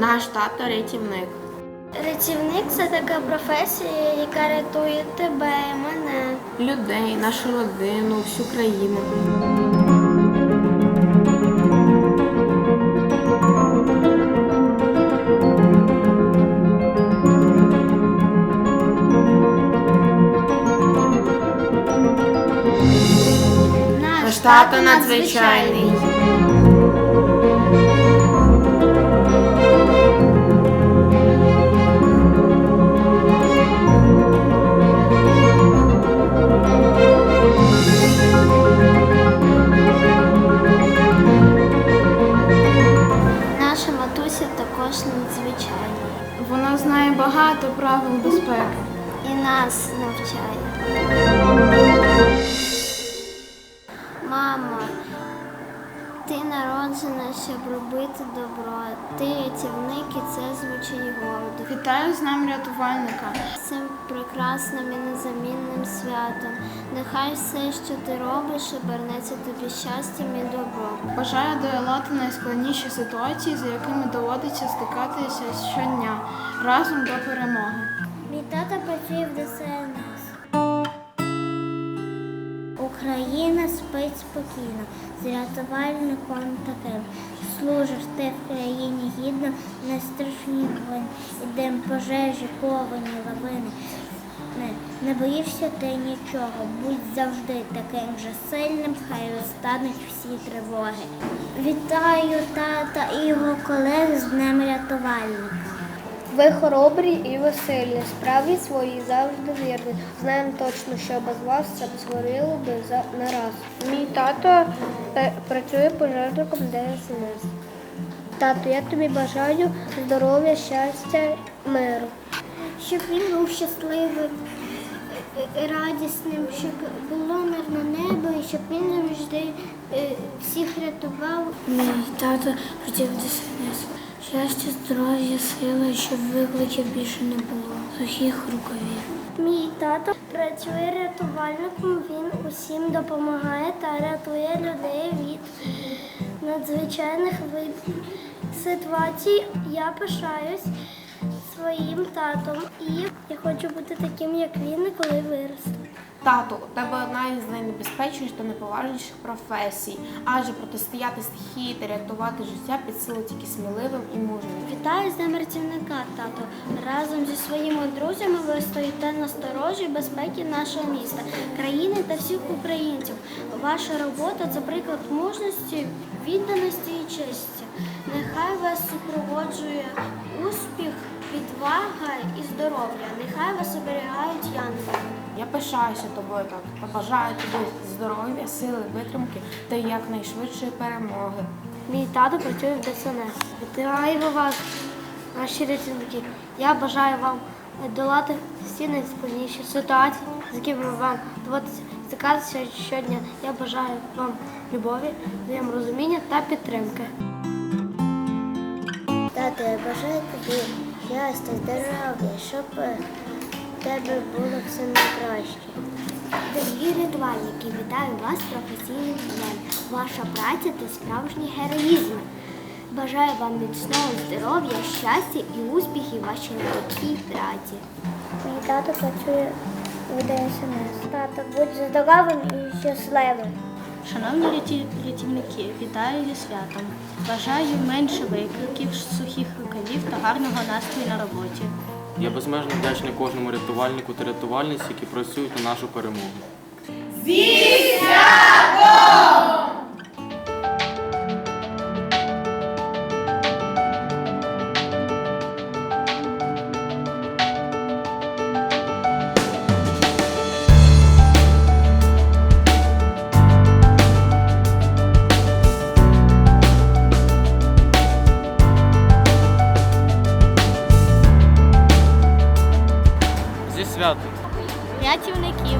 Наш тато рятівник. Рятівник це така професія, яка рятує тебе, мене. Людей, нашу родину, всю країну. Наш тато надзвичайний. Правил безпеки. І нас навчає. Мамо, ти народжена, щоб робити добро. Ти рятівник і це звучить гордо. Вітаю з нами рятувальника. Цим прекрасним і незамінним святом. Нехай все, що ти робиш, обернеться тобі щастям і добром. Бажаю долати найскладніші ситуації, з якими доводиться стикатися щодня разом до перемоги. Тато працює в ДСНС. Україна спить спокійно, з рятувальником таким. Служиш ти в країні гідно, не страшні вогонь, і дим пожежі, повені, лавини. Не, не боїшся ти нічого, будь завжди таким же сильним, хай розтануть всі тривоги. Вітаю тата і його колег з Днем рятувальника. Ви хоробрі і веселі, справі свої завжди вірні. Знаємо точно, що без вас це б згоріло би за не раз. Мій тато е, працює пожежником ДСНС. Тато, я тобі бажаю здоров'я, щастя, миру. щоб він був щасливим, е, радісним, щоб було мирне небо і щоб він завжди е, всіх рятував. Мій тато хотів ДСНС. Щастя, здоров'я, сили, щоб викликів більше не було. Сухих рукавів. Мій тато працює рятувальником, він усім допомагає та рятує людей від надзвичайних ситуацій. Я пишаюсь своїм татом і я хочу бути таким, як він, коли виросту. Тато, у тебе одна із найнебезпечніших та найповажніших професій, адже протистояти стихії та рятувати життя під силу тільки сміливим і мужним. Вітаю з Днем працівника, тато. Разом зі своїми друзями ви стоїте на сторожі безпеки нашого міста, країни та всіх українців. Ваша робота це приклад мужності, відданості і честі. Нехай вас супроводжує успіх, відвага і здоров'я. Нехай вас оберігають янголи. Я пишаюся тобою, тато, та бажаю тобі здоров'я, сили, витримки та якнайшвидшої перемоги. Мій тато працює в ДСНС. Вітаю вас, наші рятівники. Я бажаю вам долати всі найскладніші ситуації, з якими вам доводиться стикатися щодня. Я бажаю вам любові, взаєморозуміння та підтримки. Тато, я бажаю тобі щастя, здоров'я, щоб е, тебе було все найкраще. Дорогі рятувальники, вітаю вас професійним днем. Ваша праця це справжній героїзм. Бажаю вам міцного здоров'я, щастя і успіхів вашій нелегкій праці. Мій тато працює в ДСНС. Тато, будь здоровим і щасливим. Шановні рятівники, вітаю зі святом. Бажаю менше викликів, сухих рукавів та гарного настрою на роботі. Я безмежно вдячний кожному рятувальнику та рятувальниці, які працюють на нашу перемогу. Зі святом! Рятівників!